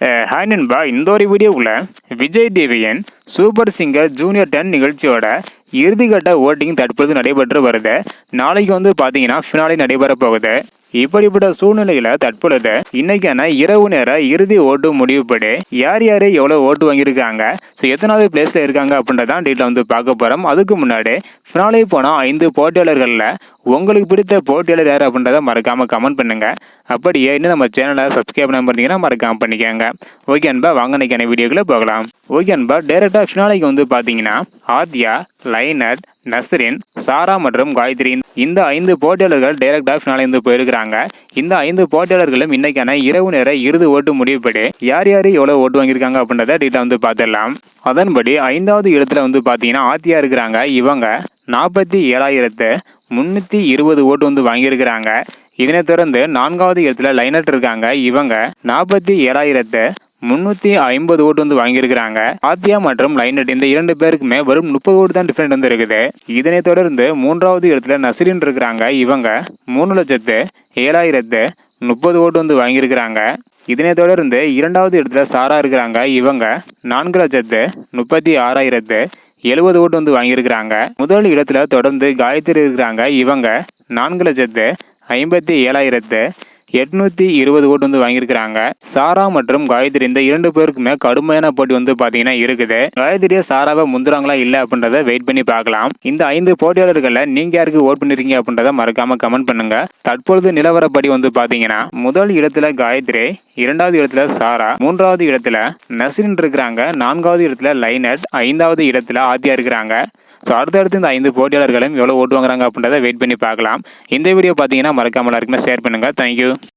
Hi நண்பா. இந்த ஒரு வீடியோவில் விஜய் தேவியன் சூப்பர் சிங்கர் ஜூனியர் டென் நிகழ்ச்சியோட இறுதிக்கட்ட ஓட்டிங் தற்போது நடைபெற்று வருது. நாளைக்கு வந்து பார்த்தீங்கன்னா ஃபினாலே நடைபெற போகுது. இப்படிப்பட்ட சூழ்நிலையில தற்பொழுது இன்னைக்கான இரவு நேர இறுதி ஓட்டு முடிவுப்படி யார் யார் எவ்வளோ ஓட்டு வாங்கியிருக்காங்க? ஸோ எத்தனாவது பிளேஸ்ல இருக்காங்க அப்படின்றதான் டீட்டில் வந்து பார்க்க போறோம். அதுக்கு முன்னாடி ஃபினாலே போன ஐந்து போட்டியாளர்களில் உங்களுக்கு பிடித்த போட்டியாளர் யார் அப்படின்றத மறக்காம கமெண்ட் பண்ணுங்க. அப்படியே இன்னும் நம்ம சேனலை சப்ஸ்கிரைப் பண்ண பார்த்தீங்கன்னா மறக்காம பண்ணிக்கோங்க. ஓகே அன்பா வாங்க இன்னைக்கான வீடியோக்குள்ள போகலாம். ஓகே அன்பா டேரெக்டாக ஃபினாலைக்கு வந்து பார்த்தீங்கன்னா ஆத்யா லைனட் நஸ்ரின் சாரா மற்றும் காயத்ரி இந்த ஐந்து போட்டியாளர்கள் டைரக்டா ஃபினாலே வந்து போயிருக்கிறாங்க. இந்த ஐந்து போட்டியாளர்களும் இன்னைக்கான இரவு நேர இறுதி ஓட்டு முடிவுப்படி யார் யார் எவ்வளவு ஓட்டு வாங்கியிருக்காங்க அப்படின்றத டீட்டா வந்து பார்த்துடலாம். அதன்படி ஐந்தாவது இடத்துல வந்து பார்த்தீங்கன்னா ஆத்தியா இருக்கிறாங்க. இவங்க நாற்பத்தி ஏழாயிரத்து முன்னூற்றி இருபது ஓட்டு வந்து வாங்கியிருக்கிறாங்க. இதனைத் தொடர்ந்து நான்காவது இடத்துல லைனட் இருக்காங்க. இவங்க நாற்பத்தி ஏழாயிரத்து முன்னூற்றி ஐம்பது ஓட்டு வந்து வாங்கியிருக்கிறாங்க. ஆத்யா மற்றும் லைனட் இந்த இரண்டு பேருக்குமே வெறும் முப்பது ஓட்டு தான் டிஃபரெண்ட் வந்து இருக்குது. இதனைத் தொடர்ந்து மூன்றாவது இடத்துல நசிரின் இருக்கிறாங்க இவங்க. மூணு லட்சத்து ஏழாயிரத்து முப்பது ஓட்டு வந்து வாங்கியிருக்கிறாங்க. இதனைத் தொடர்ந்து இரண்டாவது இடத்துல சாரா இருக்கிறாங்க இவங்க. நான்கு லட்சத்து முப்பத்தி ஆறாயிரத்து எழுபது ஓட்டு வந்து வாங்கியிருக்கிறாங்க. முதல் இடத்துல தொடர்ந்து காயத்ரி இருக்கிறாங்க இவங்க. நான்கு லட்சத்து ஐம்பத்தி ஏழாயிரத்து எட்நூத்தி இருபது ஓட்டு வந்து வாங்கியிருக்கிறாங்க. சாரா மற்றும் காயத்ரி இந்த இரண்டு பேருக்குமே கடுமையான போட்டி வந்து பாத்தீங்கன்னா இருக்குது. காயத்ரியா சாராவை முந்துறாங்களா இல்ல அப்படின்றத வெயிட் பண்ணி பார்க்கலாம். இந்த ஐந்து போட்டியாளர்கள்ல நீங்க யாருக்கு ஓட் பண்ணிருக்கீங்க அப்படின்றத மறக்காம கமெண்ட் பண்ணுங்க. தற்பொழுது நிலவரப்படி வந்து பாத்தீங்கன்னா முதல் இடத்துல காயத்ரி இரண்டாவது இடத்துல சாரா மூன்றாவது இடத்துல நசிரின் இருக்கிறாங்க நான்காவது இடத்துல லைனட் ஐந்தாவது இடத்துல ஆத்தியா இருக்கிறாங்க ஸோ அடுத்தடுத்து இந்த ஐந்து போட்டியாளர்களும் எவ்வளோ ஓட்டு வாங்குறாங்க அப்படின்றத வெயிட் பண்ணி பார்க்கலாம். இந்த வீடியோ பார்த்தீங்கன்னா மறக்காமல் எல்லாருக்குமே ஷேர் பண்ணுங்கள் தேங்க்யூ